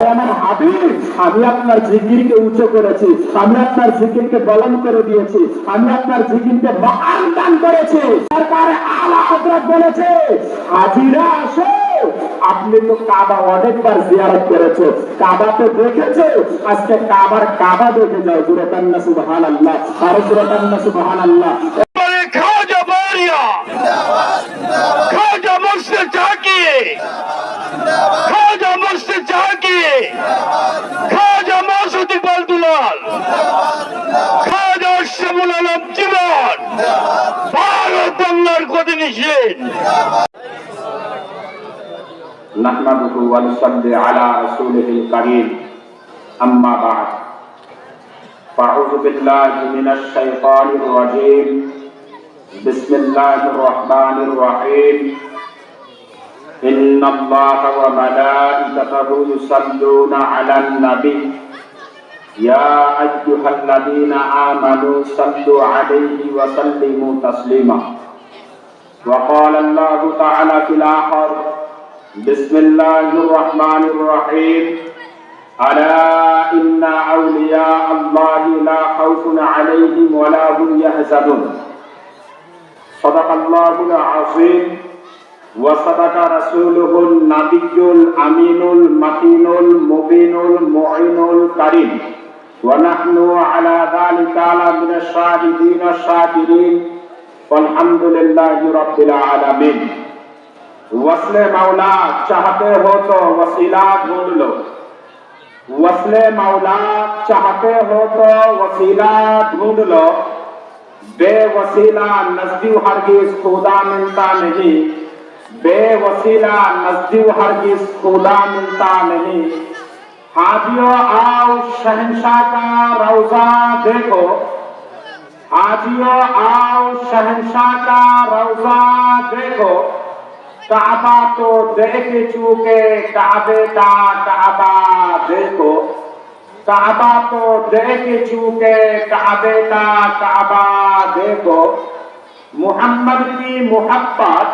আমি আপনার জিকিরকে করেছি, আমি আপনার জিকিরকে বলন করে দিয়েছি, আমি আপনার জিকিরকে মহান দান করেছি। সরকার বলেছে, হাজিরা আসো। আপনি তো কাবা অনেকবার জিয়ারত করেছ কাবা তো দেখেছ? আজকে কাবার কাবা দেখে যাও দুরকান্না সুবহান আল্লাহ আর দুরকান্না সুবহান نحمده ونصلي على رسوله الكريم. أما بعد فأعوذ بالله من الشيطان الرجيم. بسم الله الرحمن الرحيم. إن الله وملائكته يصلون على النبي. يا أيها الذين آمنوا صلوا عليه وسلموا تسليما. وقال الله تعالى في الآخر بسم الله الرحمن الرحيم ألا إن أولياء الله لا خوف عليهم ولا هم يحزنون صدق الله العظيم وصدق رسوله النبي الأمين المتين المبين المعين الكريم ونحن على ذلك من الشاهدين الشاكرين والحمد لله رب العالمين वसले मौला, चाहते हो तो वसीला ढूंढ लो। वसले मौला, चाहते हो तो वसीला ढूंढ लो। बेवसीला नज़दीक हरगिज खुदा मिलता नहीं। बेवसीला नज़दीक हरगिज खुदा मिलता नहीं। हाजियो, आओ शहनशाह का रौजा देखो। हाजियो, आओ शहनशाह का रौजा देखो। काबा तो देख चुके काबे का काबा, देखो। काबा तो देख चुके काबे का काबा, देखो। मोहम्मद की मोहब्बत,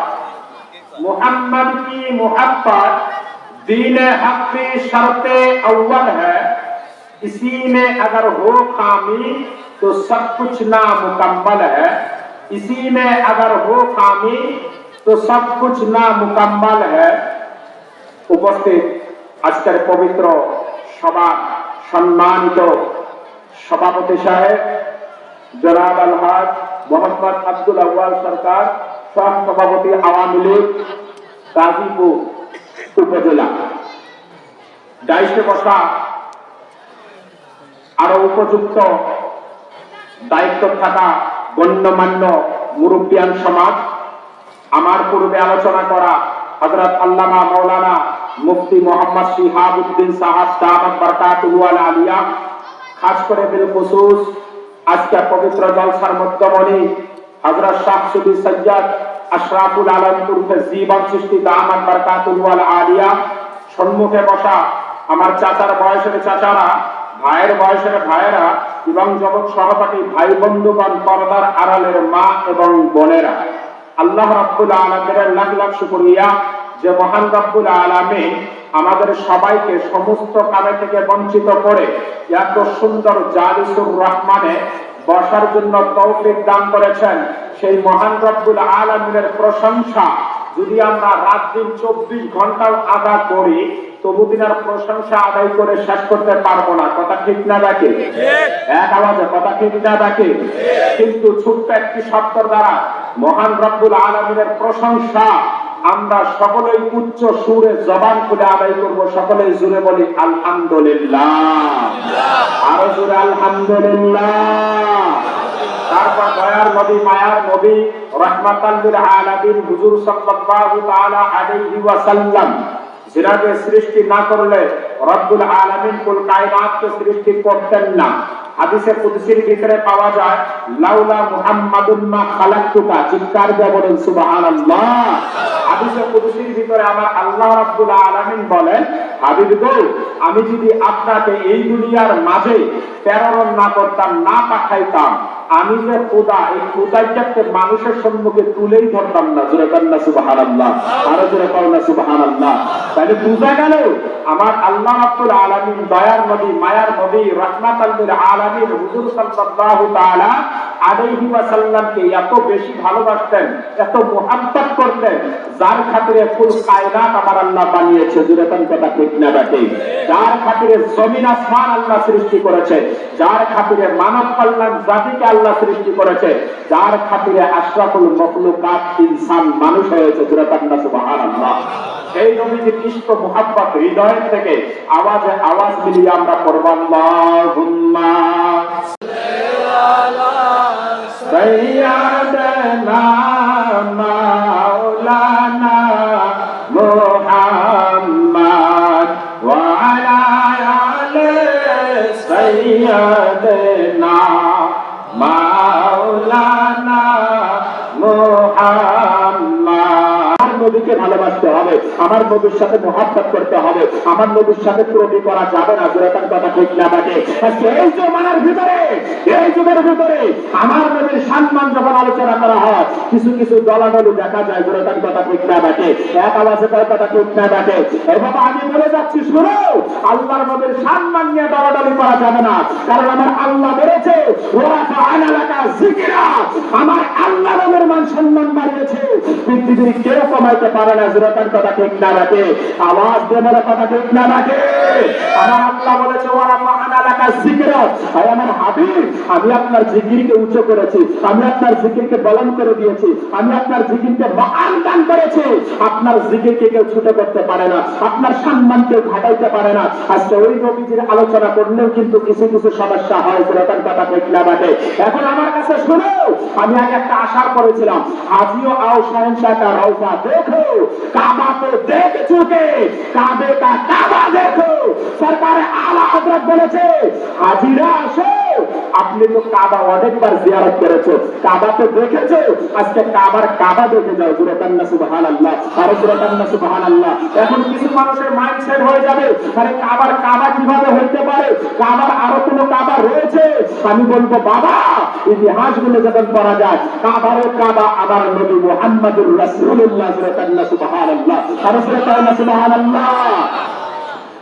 मोहम्मद की मोहब्बत दीन हक की शर्त अव्वल है। इसी में अगर हो खामी तो सब कुछ नामुकम्मल है। इसी में अगर हो खामी তো সব কুছ না মুকাম্মাল হ্যায়। উপস্থিত আজকের পবিত্র সভা সম্মানিত সভাপতি সাহেব, জনাব আলহাজ মোহাম্মদ আব্দুল আউয়াল সরকার, সহ সভাপতি আওয়ামী লীগ, গাজীপুর উপজেলা। দায়িত্বে বসা আরও উপযুক্ত দায়িত্ব থাকা গণ্যমান্য মুরব্বিয়ান সমাজ আমার পূর্বে আলোচনা করা হযরত আল্লামা মাওলানা মুফতি মোহাম্মদ শিহাবউদ্দিন সাহাব দামাত বরকাতুহু আল আলিয়া, খাস করে বিল খুসুস আজকে পবিত্র জলসার মধ্যমণি হযরত শাহ সুবি সৈয়দ আশরাফুল আলম উর্ফে জীবন সৃষ্টি দামাত বরকাতুহু আল আলিয়া, সম্মুখে বসা আমার চাচার বয়সের চাচারা, ভাইয়ের বয়সের ভাইয়েরা এবং জগৎ সহপাঠী ভাই বন্ধুগণ পর্দার আড়ালের মা এবং বোনেরা। আল্লাহ রাব্বুল আলামিনের লাখ লাখ শুকরিয়া। যে মহান রাব্বুল আলামিন আমাদের সবাইকে সমস্ত কামে থেকে বঞ্চিত করে এত সুন্দর জালিসুর রহমানে বসার জন্য তৌফিক দান করেছেন। সেই মহান রব্বুল আলামিনের প্রশংসা যদি আমরা রাত দিন চব্বিশ ঘন্টাও আদা করি তবু দিনের প্রশংসা আদায় করে শেষ করতে পারব না। কথা ঠিক না দেখে এক আওয়াজে কথা ঠিক না দেখে কিন্তু ছোট্ট একটি শব্দর দ্বারা মহান রব্বুল আলমিনের প্রশংসা। আমরা সকলেই উচ্চ সুরে জবান খুলে আদায় করব। সকলেই জুড়ে বলি, আলহামদুলিল্লাহ। আরও জুড়ে আলহামদুলিল্লাহ। তারপর দয়ার নবী, মায়ার নবী হুজুর সাল্লাল্লাহু তাআলা আলাইহি সৃষ্টি না করলে রব্বুল আলামিন কুল কায়নাতকে সৃষ্টি করতেন না। হাদিসে কুদসির ভিতরে পাওয়া যায়, লাউলা মুহাম্মাদুন মা খালাকতুকা, চিৎকার দিয়ে বলেন, সুবহানাল্লাহ। ভিতরে আমার আল্লাহ রাব্বুল আলামিন বলেন, হাবিব গো, আমি যদি আপনাকে এই দুনিয়ার মাঝে প্রেরণ না করতাম, না পাঠাইতাম আমি যে খোদা, এই খোদাইটাকে মানুষের সম্মুখে তুলেই ধরতাম না। জোরে কান্না সুবাহান আল্লাহ আরও জোরে কান্না সুবাহান আল্লাহ তাহলে বুঝা গেল, আমার আল্লাহ আব্দুল আলমিন, দয়ার নবী, মায়ার নবী রহমাত আল্লিল আলমিন, হুজুর সাল্লাহ তাআলা আলাইহি ওয়াসাল্লামকে এত বেশি ভালোবাসতেন, এত মোহাব্বত করতেন, যার খাতিরে ফুল কায়নাত আমার আল্লাহ বানিয়েছে কথা ঠিক না যার খাতিরে জমিন আসমান আল্লাহ সৃষ্টি করেছে, যার খাতিরে মানব কল্যাণ জাতিকে আল্লাহ সৃষ্টি করেছে, যার খাতিরে আশরাফুল মখলুকাত ইনসান মানুষ হয়েছে, জোরে কান না সুবহানাল্লাহ। সেই ইষ্ট মোহাব্বত হৃদয় থেকে আওয়াজে আওয়াজ মিলিয়ে আমরা করব আল্লাহুম্মা Sayyadana Ma হবে। আমার নবীর সাথে মহাব্বত করতে হবে। আমার নবীর সাথে প্রবি করা যাবে না জোরাতার কথা ঠিক না আজকে এই জমানার ভিতরে, এই যুগের ভিতরে আমার নবীর সম্মান যখন আলোচনা করা হয়, কিছু কিছু দলাদলি দেখা যায় জোরাতার কথা ঠিক না বাটে এক আওয়াজে তার কথা ঠিক না বাটে এই আমি বলে যাচ্ছি, শুনো, আল্লাহর নবীর সম্মান নিয়ে দলাদলি করা যাবে না। কারণ আমার আল্লাহ বেড়েছে আমার আল্লাহ নামের মান সম্মান বাড়িয়েছে। পৃথিবীর কেউ কমাইতে পারে না জোরাতার কথা ঠিক না রাখে আওয়াজ দিয়ে বলে, কথা ঠিক না রাখে আমার আল্লাহ বলেছে আমি আপনার জিকিরকে উচ্চ করেছি, আমি আপনার জিকিরকে বলন করে দিয়েছি, আমি আপনার জিকিরকে মহান দান করেছি। আপনার জিকিরকে কেউ ছোট করতে পারে না, আপনার সম্মান কেউ ঘাটাইতে পারে না। আজকে ওই নবীজির আলোচনা করলেও কিন্তু কিছু কিছু সমস্যা হয়, যেরকম কথা ঠিক না বাটে এখন আমার কাছে শুনো, আমি আগে একটা আশা করেছিলাম আজিও আও সহনশাটা রওজা দেখো কাবা তো দেখ চুকে কাবে কা কাবা দেখো। সরকার আলা হযরত বলেছে হাজিরা আসো। আপনি তো কাবা অনেকবার জিয়ারত করেছ। কাবা তো দেখেছ? আজকে কাবার কাবা দেখে যাও জুরাকান্না সুবহানাল্লাহ, আর জুরাকান্না সুবহানাল্লাহ। এখন কিছু মানুষের মাইন্ডসেট হয়ে যাবে আরে কাবার কাবা কীভাবে হইতে পারে? কাবার আরও কোনো কাবা রয়েছে? আমি বলব, বাবা, ইতিহাসগুলো যখন পড়া যায় কাবারও কাবা আবার নবী মুহাম্মাদুর রাসূলুল্লাহ জুরাকান্না সুবহানাল্লাহ, আর জুরাকান্না সুবহানাল্লাহ।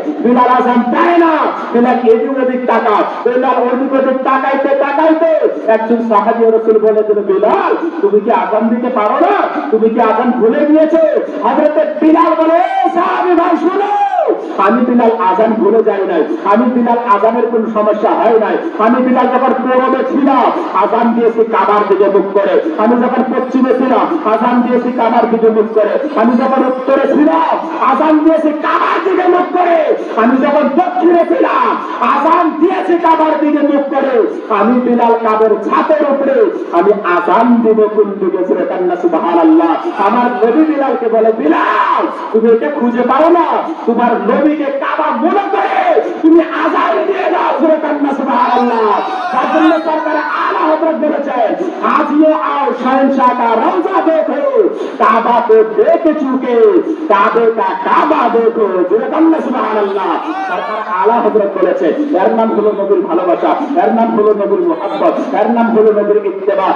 বিলাল হাসান দেয় না। বিলাল এদিক ওদিক তাকায়। বিলাল ওদিক ওদিক তাকাইতে তাকাইতে একজন সাহাবি রসুল বলে দিল বিলাল তুমি কি আযান দিতে পারো না? তুমি কি আযান ভুলে গিয়েছো? হযরত বিলাল বলে সাহাবি ভাই, শুনো। আমি বিলাল আজান ভুলে যাই নাই আমি বিলাল আজানের কোন সমস্যা হয় নাই। আমি বিলাল যখন পূর্বে ছিলাম আজান দিয়েছি কাবার দিকে মুখ করে। আমি যখন পশ্চিমে ছিলাম আজান দিয়েছি কাবার দিকে মুখ করে। আমি যখন উত্তরে ছিলাম আজান দিয়েছি কাবার দিকে মুখ করে। আমি যখন দক্ষিণে ছিলাম আজান দিয়েছি কাবার দিকে মুখ করে। আমি বিলাল কাবের ছাতের উপরে, আমি আজান দিব কোন দিকে? ছেড়ে কান্না, সুবহানাল্লাহ। আমার নবী বিলালকে বলে, বিলাল, তুমি এটা খুঁজে পাও না। তোমার নবীকে কাবা মনে করে তুমি আজাদ দিয়ে দাও সুরে কান্না, সুবহানাল্লাহ। তার জন্য সরকার আলা হযরত বলেছেন কাবে কা কাবা দেখো, জোরে কান্না, সুবহানাল্লাহ। সরকার আলা হযরত বলেছে এর নাম হলো নবীর ভালোবাসা, এর নাম হলো নবীর মুহাব্বত, এর নাম হলো নবীর ইত্তেবা।